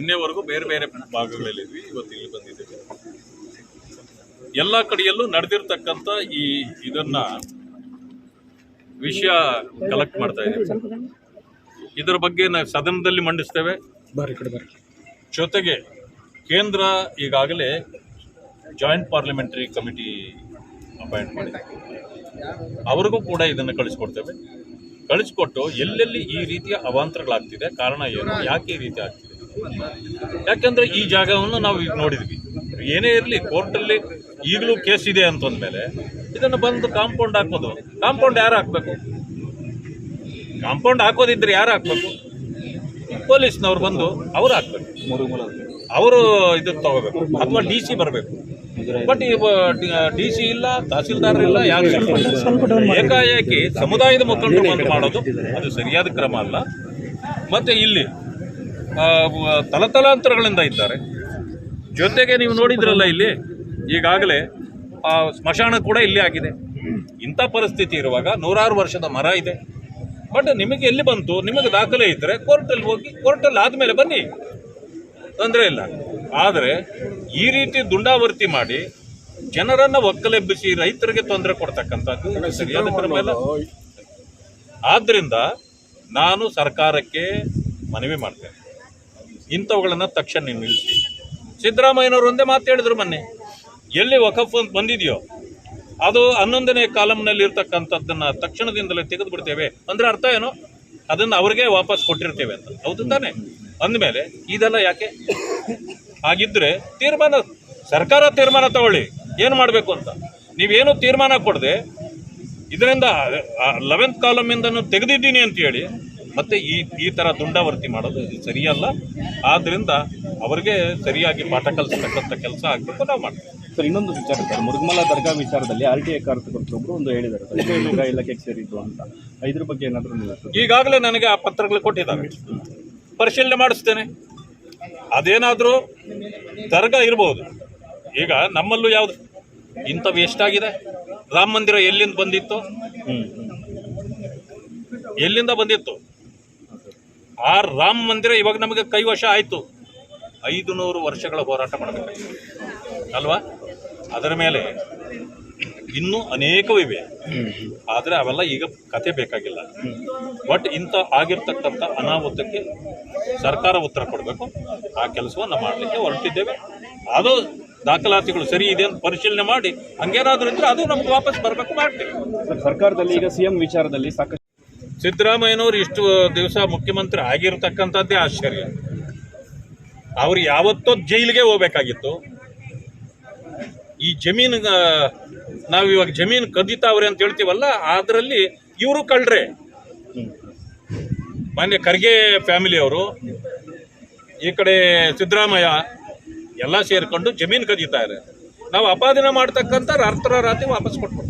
ನಿನ್ನೆವರೆಗೂ ಬೇರೆ ಬೇರೆ ಭಾಗಗಳಲ್ಲಿದ್ವಿ ಇವತ್ತು ಇಲ್ಲಿ ಬಂದಿದ್ದೇವೆ. ಎಲ್ಲ ಕಡೆಯಲ್ಲೂ ನಡೆದಿರ್ತಕ್ಕಂಥ ಈ ಇದನ್ನ ವಿಷಯ ಕಲೆಕ್ಟ್ ಮಾಡ್ತಾ ಇದ್ದೀವಿ. ಇದರ ಬಗ್ಗೆ ನಾವು ಸದನದಲ್ಲಿ ಮಂಡಿಸ್ತೇವೆ. ಜೊತೆಗೆ ಕೇಂದ್ರ ಈಗಾಗಲೇ ಜಾಯಿಂಟ್ ಪಾರ್ಲಿಮೆಂಟರಿ ಕಮಿಟಿ ಅಪಾಯಿಂಟ್ ಮಾಡಿದೆ. ಅವ್ರಿಗೂ ಕೂಡ ಇದನ್ನು ಕಳಿಸ್ಕೊಡ್ತೇವೆ. ಕಳಿಸ್ಕೊಟ್ಟು ಎಲ್ಲೆಲ್ಲಿ ಈ ರೀತಿಯ ಅವಾಂತರಗಳಾಗ್ತಿದೆ ಕಾರಣ ಏನು ಯಾಕೆ ಈ ರೀತಿ ಆಗ್ತಿದೆ? ಯಾಕಂದ್ರೆ ಈ ಜಾಗವನ್ನು ನಾವು ಈಗ ನೋಡಿದ್ವಿ. ಏನೇ ಇರಲಿ, ಕೋರ್ಟಲ್ಲಿ ಈಗಲೂ ಕೇಸ್ ಇದೆ ಅಂತಂದ್ಮೇಲೆ ಇದನ್ನು ಬಂದು ಕಾಂಪೌಂಡ್ ಹಾಕೋದು. ಕಾಂಪೌಂಡ್ ಯಾರು ಹಾಕ್ಬೇಕು? ಕಾಂಪೌಂಡ್ ಹಾಕೋದಿದ್ರೆ ಯಾರು ಹಾಕ್ಬೇಕು? ಪೊಲೀಸ್ನವ್ರು ಬಂದು ಅವ್ರು ಹಾಕ್ಬೇಕು. ಅವರು ಇದು ತಗೋಬೇಕು. ಅಥವಾ ಡಿ ಸಿ ಬರಬೇಕು. ಬಟ್ ಡಿ ಸಿ ಇಲ್ಲ, ತಹಸೀಲ್ದಾರ್ ಇಲ್ಲ, ಯಾರು ಏಕಾಏಕಿ ಸಮುದಾಯದ ಮುಖಂಡರು ಬಂದು ಮಾಡೋದು ಅದು ಸರಿಯಾದ ಕ್ರಮ ಅಲ್ಲ. ಮತ್ತೆ ಇಲ್ಲಿ ತಲತಲಾಂತರಗಳಿಂದ ಇದ್ದಾರೆ. ಜೊತೆಗೆ ನೀವು ನೋಡಿದ್ರಲ್ಲ ಇಲ್ಲಿ ಈಗಾಗಲೇ ಆ ಸ್ಮಶಾನ ಕೂಡ ಇಲ್ಲಿ ಆಗಿದೆ. ಇಂಥ ಪರಿಸ್ಥಿತಿ ಇರುವಾಗ ನೂರಾರು ವರ್ಷದ ಮರ ಇದೆ. ಬಟ್ ನಿಮಗೆ ಎಲ್ಲಿ ಬಂತು? ನಿಮಗೆ ದಾಖಲೆ ಇದ್ದರೆ ಕೋರ್ಟಲ್ಲಿ ಹೋಗಿ ಕೋರ್ಟಲ್ಲಿ ಆದಮೇಲೆ ಬನ್ನಿ. ತೊಂದರೆ ಇಲ್ಲ. ಆದರೆ ಈ ರೀತಿ ದುಂಡಾವರ್ತಿ ಮಾಡಿ ಜನರನ್ನು ಒಕ್ಕಲೆಬ್ಬಿಸಿ ರೈತರಿಗೆ ತೊಂದರೆ ಕೊಡ್ತಕ್ಕಂಥದ್ದು ಸರಿಯಾದ ಕ್ರಮ ಇಲ್ಲ. ಆದ್ದರಿಂದ ನಾನು ಸರ್ಕಾರಕ್ಕೆ ಮನವಿ ಮಾಡ್ತೇನೆ. ಇಂಥವುಗಳನ್ನ ತಕ್ಷಣ ನಿಲ್ಲಿಸಿ. ಸಿದ್ದರಾಮಯ್ಯನವರು ಒಂದೇ ಮಾತು ಹೇಳಿದ್ರು ಮೊನ್ನೆ. ಎಲ್ಲಿ ವಕಫ್ ಅಂತ ಬಂದಿದೆಯೋ, ಅದು ಹನ್ನೊಂದನೇ ಕಾಲಂನಲ್ಲಿ ಇರ್ತಕ್ಕಂಥದ್ದನ್ನು ತಕ್ಷಣದಿಂದಲೇ ತೆಗೆದು ಬಿಡ್ತೇವೆ ಅಂದರೆ ಅರ್ಥ ಏನು? ಅದನ್ನು ಅವ್ರಿಗೆ ವಾಪಸ್ ಕೊಟ್ಟಿರ್ತೇವೆ ಅಂತ. ಹೌದು ತಾನೆ? ಅಂದಮೇಲೆ ಇದೆಲ್ಲ ಯಾಕೆ? ಹಾಗಿದ್ರೆ ತೀರ್ಮಾನ, ಸರ್ಕಾರ ತೀರ್ಮಾನ ತಗೊಳ್ಳಿ. ಏನು ಮಾಡಬೇಕು ಅಂತ? ನೀವೇನು ತೀರ್ಮಾನ ಕೊಡದೆ, ಇದರಿಂದ ಲೆವೆಂತ್ ಕಾಲಮಿಂದನೂ ತೆಗೆದಿದ್ದೀನಿ ಅಂತ ಹೇಳಿ ಮತ್ತೆ ಈ ಈ ಥರ ದುಂಡಾವರ್ತಿ ಮಾಡೋದು ಇದು ಸರಿಯಲ್ಲ. ಆದ್ರಿಂದ ಅವರಿಗೆ ಸರಿಯಾಗಿ ಪಾಠ ಕಲಿಸ್ತಕ್ಕಂಥ ಕೆಲಸ ಆಗಬೇಕು ನಾವು ಮಾಡ್ತೀವಿ. ಸರ್ ಇನ್ನೊಂದು ವಿಚಾರ ಸರ್ ಮುರುಗಮಲ ದರ್ಗಾ ವಿಚಾರದಲ್ಲಿ ಆರ್ ಟಿ ಐ ಕಾರ್ಯಕರ್ತರೊಬ್ಬರು ಒಂದು ಹೇಳಿದ್ದಾರೆ ಸರ್ ಇದೇ ಇಲಾಖೆಗೆ ಸೇರಿದ್ದು ಅಂತ. ಇದ್ರ ಬಗ್ಗೆ ಏನಾದರೂ ಈಗಾಗಲೇ ನನಗೆ ಆ ಪತ್ರಗಳು ಕೊಟ್ಟಿದ್ದಾರೆ. ಪರಿಶೀಲನೆ ಮಾಡಿಸ್ತೇನೆ. ಅದೇನಾದರೂ ದರ್ಗಾ ಇರ್ಬೋದು. ಈಗ ನಮ್ಮಲ್ಲೂ ಯಾವುದು? ಇಂಥವು ಎಷ್ಟಾಗಿದೆ? ರಾಮ ಮಂದಿರ ಎಲ್ಲಿಂದ ಬಂದಿತ್ತು? ಎಲ್ಲಿಂದ ಬಂದಿತ್ತು? ಆ ರಾಮ ಮಂದಿರ ಇವಾಗ ನಮಗೆ ಕೈವಶ ಆಯಿತು. ಐದು ನೂರು ವರ್ಷಗಳ ಹೋರಾಟ ಮಾಡಬೇಕಾಗಿತ್ತು ಅಲ್ವಾ? ಅದರ ಮೇಲೆ ಇನ್ನೂ ಅನೇಕವಿವೆ. ಆದರೆ ಅವೆಲ್ಲ ಈಗ ಕತೆ ಬೇಕಾಗಿಲ್ಲ. ಬಟ್ ಇಂಥ ಆಗಿರ್ತಕ್ಕಂಥ ಅನಾಹುತಕ್ಕೆ ಸರ್ಕಾರ ಉತ್ತರ ಕೊಡಬೇಕು. ಆ ಕೆಲಸವನ್ನು ಮಾಡಲಿಕ್ಕೆ ಹೊರಟಿದ್ದೇವೆ. ಅದು ದಾಖಲಾತಿಗಳು ಸರಿ ಇದೆ ಅಂತ ಪರಿಶೀಲನೆ ಮಾಡಿ, ಹಂಗೇನಾದ್ರೂ ಇದ್ರೆ ಅದು ನಮ್ಗೆ ವಾಪಸ್ ಬರಬೇಕು ಮಾಡ್ತೀವಿ. ಸರ್ ಸರ್ಕಾರದಲ್ಲಿ ಈಗ ಸಿಎಂ ವಿಚಾರದಲ್ಲಿ ಸಾಕಷ್ಟು ಸಿದ್ದರಾಮಯ್ಯನವರು ಇಷ್ಟು ದಿವಸ ಮುಖ್ಯಮಂತ್ರಿ ಆಗಿರ್ತಕ್ಕಂಥದ್ದೇ ಆಶ್ಚರ್ಯ. ಅವರು ಯಾವತ್ತೋ ಜೈಲಿಗೆ ಹೋಗ್ಬೇಕಾಗಿತ್ತು. ಈ ಜಮೀನು ನಾವು ಇವಾಗ ಜಮೀನು ಕದೀತಾವ್ರೆ ಅಂತ ಹೇಳ್ತೀವಲ್ಲ, ಅದರಲ್ಲಿ ಇವರು ಕಳ್ರೆ. ಮೊನ್ನೆ ಖರ್ಗೆ ಫ್ಯಾಮಿಲಿಯವರು ಈ ಕಡೆ ಸಿದ್ದರಾಮಯ್ಯ ಎಲ್ಲ ಸೇರಿಕೊಂಡು ಜಮೀನು ಕದೀತಾ ಇದ್ದಾರೆ ನಾವು ಅಪಾದನೆ ಮಾಡ್ತಕ್ಕಂಥ ರಾತ್ರ ರಾತ್ರಿ ವಾಪಸ್ ಕೊಟ್ಬಿಡ್ತೀವಿ.